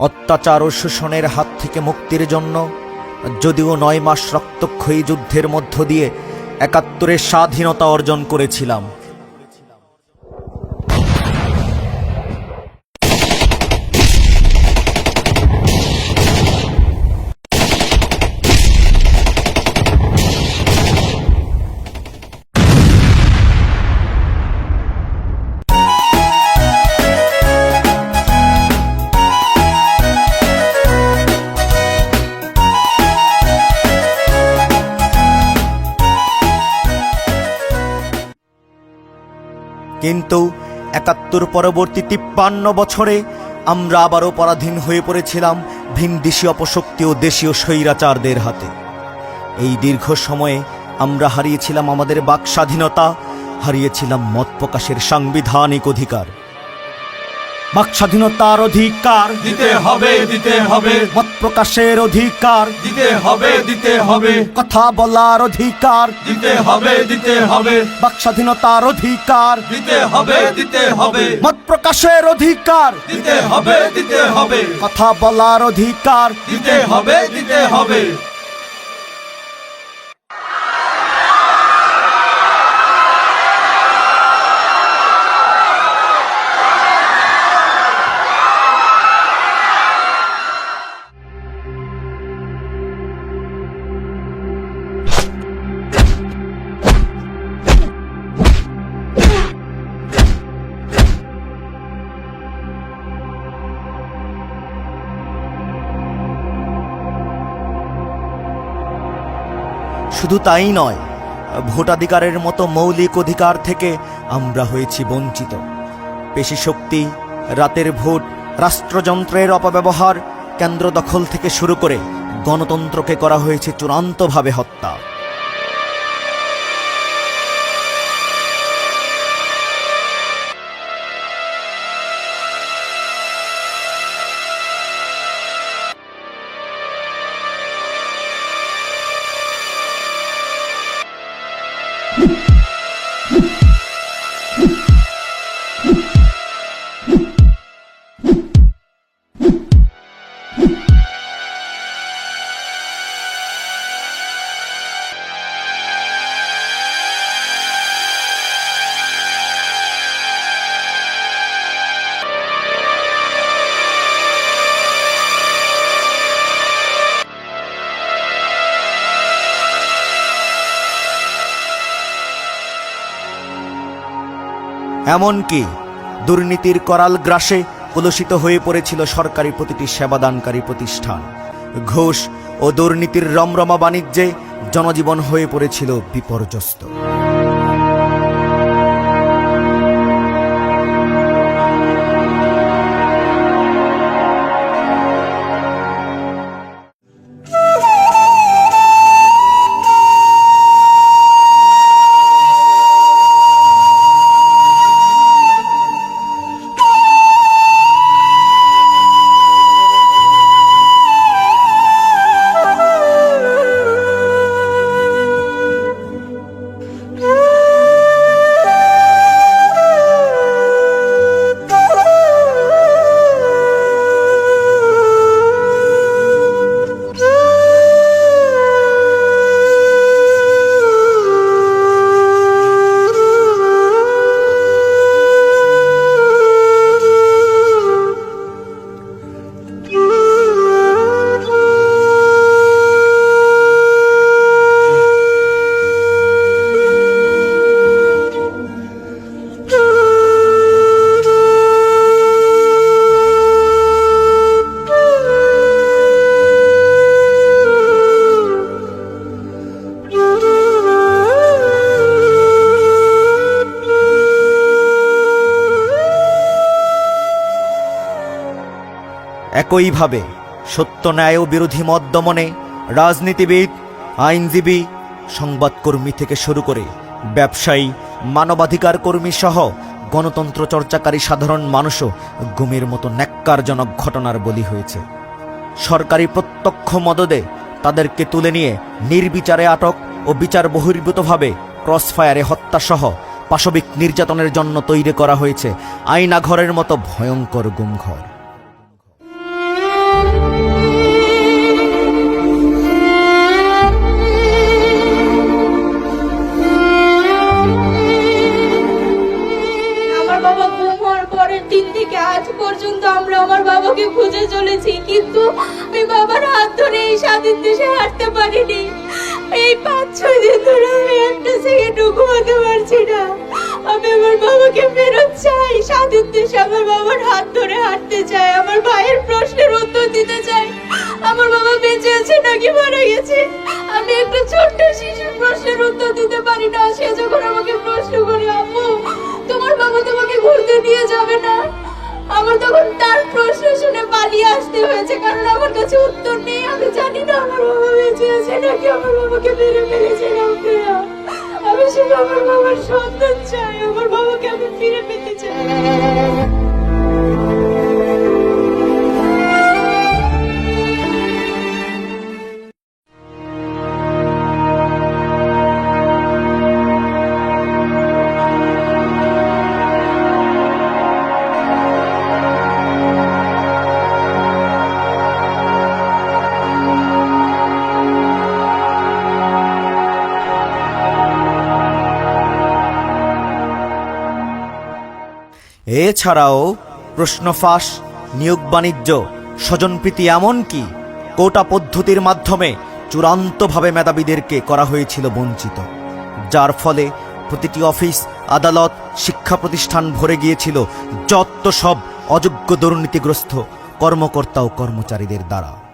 অত্যাচার ও শোষণের হাত থেকে মুক্তির জন্য, যদিও নয় মাস রক্তক্ষয়ী যুদ্ধের মধ্য দিয়ে একাত্তরের স্বাধীনতা অর্জন করেছিলাম। কিন্তু একাত্তর পরবর্তী তিপ্পান্ন বছরে আমরা আবারও পরাধীন হয়ে পড়েছিলাম ভিনদেশি অপশক্তি ও দেশীয় স্বৈরাচারদের হাতে। এই দীর্ঘ সময়ে আমরা হারিয়েছিলাম আমাদের বাক স্বাধীনতা হারিয়েছিলাম মত প্রকাশের সাংবিধানিক অধিকার। বাক স্বাধীনতার অধিকার। দিতে হবে দিতে হবে। মত প্রকাশের অধিকার। দিতে হবে দিতে হবে। কথা বলার অধিকার। দিতে হবে দিতে হবে। বাক স্বাধীনতার অধিকার। দিতে হবে দিতে হবে। মত প্রকাশের অধিকার। দিতে হবে দিতে হবে। কথা বলার অধিকার। দিতে হবে দিতে হবে। শুধু তাই নয়, ভোটাধিকারের মতো মৌলিক অধিকার থেকে আমরা হয়েছি বঞ্চিত। পেশি শক্তি, রাতের ভোট, রাষ্ট্রযন্ত্রের অপব্যবহার, কেন্দ্র দখল থেকে শুরু করে গণতন্ত্রকে করা হয়েছে চূড়ান্তভাবে হত্যা। এমনকি দুর্নীতির করাল গ্রাসে কলুষিত হয়ে পড়েছিল সরকারি প্রতিটি সেবাদানকারী প্রতিষ্ঠান। ঘোষ ও দুর্নীতির রমরমা বাণিজ্যে জনজীবন হয়ে পড়েছিল বিপর্যস্ত। একইভাবে সত্য ন্যায় ও বিরোধী মত দমনে রাজনীতিবিদ, আইনজীবী, সংবাদকর্মী থেকে শুরু করে ব্যবসায়ী মানবাধিকার কর্মী সহ গণতন্ত্র চর্চাকারী সাধারণ মানুষও গুমের মতো ন্যাক্কারজনক ঘটনার বলি হয়েছে। সরকারি প্রত্যক্ষ মদদে তাদেরকে তুলে নিয়ে নির্বিচারে আটক ও বিচার বহির্ভূতভাবে ক্রসফায়ারে হত্যাসহ পাশবিক নির্যাতনের জন্য তৈরি করা হয়েছে আইনাঘরের মতো ভয়ঙ্কর গুমঘর। বাবা গুম হওয়ার পরের দিন থেকে আজ পর্যন্ত আমরা আমার বাবাকে খুঁজে চলেছি, কিন্তু আমি বাবার হাত ধরে এই স্বাধীন দেশে হাঁটতে পারিনি। এই পাঁচ, ছয় দিন ধরে আমি একটা সেকেন্ড ঘুমাতে পারছি না। আমি আমার বাবাকে ফেরত চাই, স্বাধীন দেশে আমার বাবার হাত ধরে হাঁটতে চাই, আমার ভাইয়ের প্রশ্নের উত্তর দিতে চাই। আমার বাবা বেঁচে আছে নাকি মারা গেছে? আমি একটা ছোট্ট শিশুর প্রশ্নের উত্তর দিতে পারি না, সে যখন আমাকে প্রশ্ন ঘুরতে নিয়ে যাবে না। আমার তখন তার প্রশ্ন শুনে পালিয়ে আসতে হয়েছে, কারণ আমার কাছে উত্তর নেই। আমি জানি না আমার বাবা বেঁচে আছে নাকি আমার বাবাকে মেরে ফেলেছে আমি শুধু আমার বাবার সন্তান চাই। আমার বাবাকে আমি ফিরে পেতে এছাড়াও প্রশ্ন ফাঁস নিয়োগ বাণিজ্য স্বজনপ্রীতি এমনকি কোটা পদ্ধতির মাধ্যমে চূড়ান্তভাবে মেধাবীদেরকে করা হয়েছিল বঞ্চিত, যার ফলে প্রতিটি অফিস, আদালত, শিক্ষা প্রতিষ্ঠান ভরে গিয়েছিল যত সব অযোগ্য দুর্নীতিগ্রস্ত কর্মকর্তা ও কর্মচারীদের দ্বারা।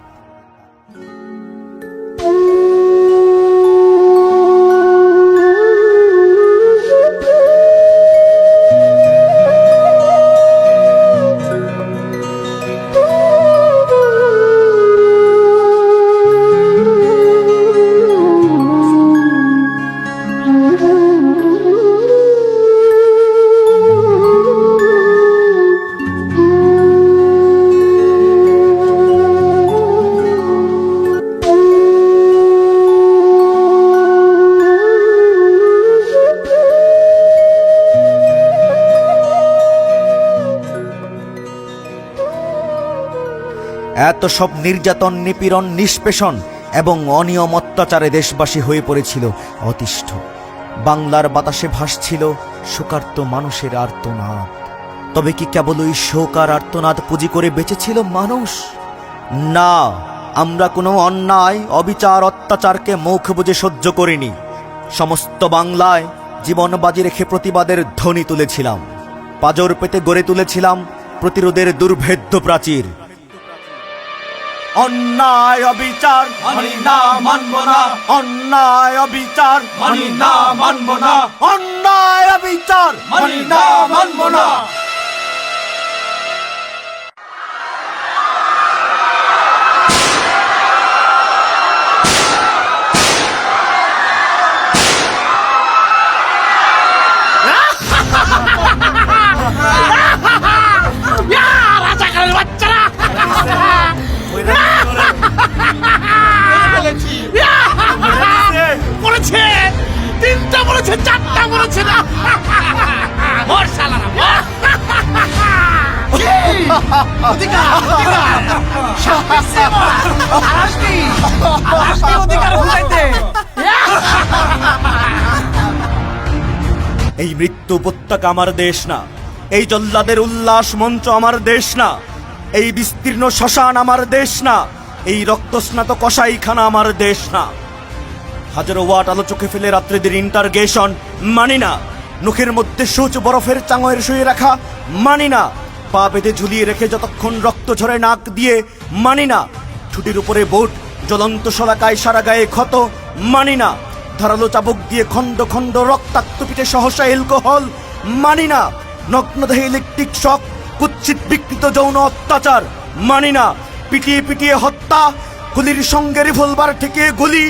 এত সব নির্যাতন, নিপীড়ন, নিষ্পেষণ এবং অনিয়ম অত্যাচারে দেশবাসী হয়ে পড়েছিল অতিষ্ঠ। বাংলার বাতাসে ভাসছিল শোকার্ত মানুষের আর্তনাদ। তবে কি কেবল ওই শোক আর আর্তনাদ পুঁজি করে বেঁচেছিল মানুষ? না, আমরা কোনো অন্যায়, অবিচার, অত্যাচারকে মুখ বুঝে সহ্য করিনি। সমস্ত বাংলায় জীবন বাজি রেখে প্রতিবাদের ধ্বনি তুলেছিলাম। পাজর পেতে গড়ে তুলেছিলাম প্রতিরোধের দুর্ভেদ্য প্রাচীর। অন্যায় অবিচার মানি না মানব না। অন্যায় অবিচার মানি না মানব না। অন্যায় অবিচার। মানি না মানব না। এই মৃত্যু উপত্যকা আমার দেশ না। এই জল্লাদের উল্লাস মঞ্চ আমার দেশ না। এই বিস্তীর্ণ শ্মশান আমার দেশ না। এই রক্তস্নাত কসাইখানা আমার দেশ না। হাজারো ওয়াট আলো চোখে ফেলে রাত্রিদের ইন্টারগেশন মানি না। মুখের মধ্যে সূচ বরফের চাঙয়ের শুয়ে রাখা মানি না। পা বেঁধে ঝুলিয়ে রেখে যতক্ষণ রক্ত ঝরে নাক দিয়ে, মানি না। ছুটির উপরে বোট, জ্বলন্ত শলাকায় সারা গায়ে ক্ষত, মানি না। ধারালো চাবুক দিয়ে খণ্ড খণ্ড রক্তাক্ত পিঠে সহসা অ্যালকোহল মানি না। নগ্নদেহে ইলেকট্রিক শক, কুৎসিত বিকৃত যৌন অত্যাচার, মানি না। পিটিয়ে পিটিয়ে হত্যা গুলির সঙ্গে রিভলভার থেকে গুলি,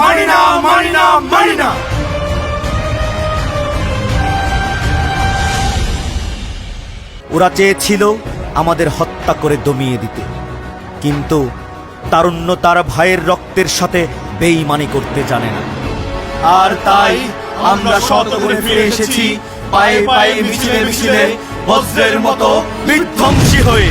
মানি না মানি না মানি না। ওরা চেয়েছিল আমাদের হত্যা করে দমিয়ে দিতে। কিন্তু তারুণ্য তার ভাইয়ের রক্তের সাথে বেইমানি করতে জানে না। আর তাই আমরা শত করে ফিরে এসেছি, পায়ে পায়ে মিছিলে মিছিলে বজ্রের মতো বিধ্বংসী হয়ে।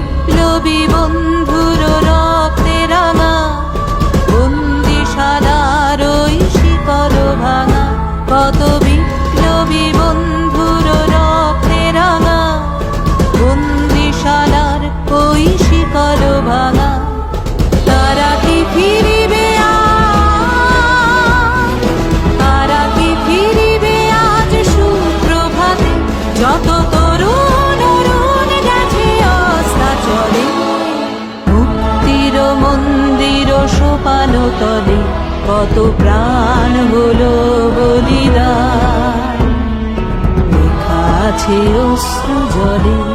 তলে কত প্রাণ হলো বলিদান। লেখা আছে অশ্রু জলে